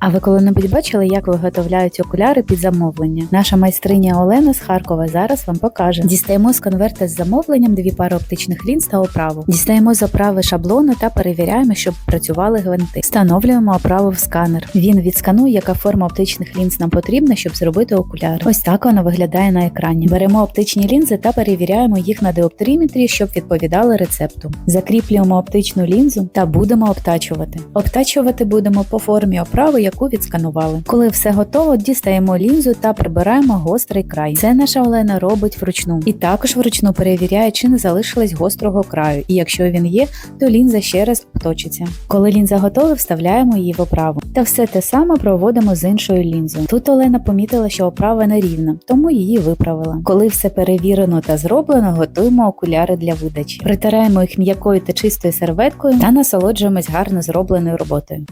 А ви коли-небудь бачили, як виготовляють окуляри під замовлення? Наша майстриня Олена з Харкова зараз вам покаже. Дістаємо з конверта з замовленням дві пари оптичних лінз та оправу. Дістаємо з оправи шаблону та перевіряємо, щоб працювали гвинти. Встановлюємо оправу в сканер. Він відсканує, яка форма оптичних лінз нам потрібна, щоб зробити окуляри. Ось так воно виглядає на екрані. Беремо оптичні лінзи та перевіряємо їх на диоптріметрі, щоб відповідали рецепту. Закріплюємо оптичну лінзу та будемо обтачувати. Обтачувати будемо по формі оправи, яку відсканували. Коли все готово, дістаємо лінзу та прибираємо гострий край. Це наша Олена робить вручну. І також вручну перевіряє, чи не залишилось гострого краю. І якщо він є, то лінза ще раз обточиться. Коли лінза готова, вставляємо її в оправу. Та все те саме проводимо з іншою лінзою. Тут Олена помітила, що оправа нерівна, тому її виправила. Коли все перевірено та зроблено, готуємо окуляри для видачі. Притираємо їх м'якою та чистою серветкою та насолоджуємось гарно зробленою роботою.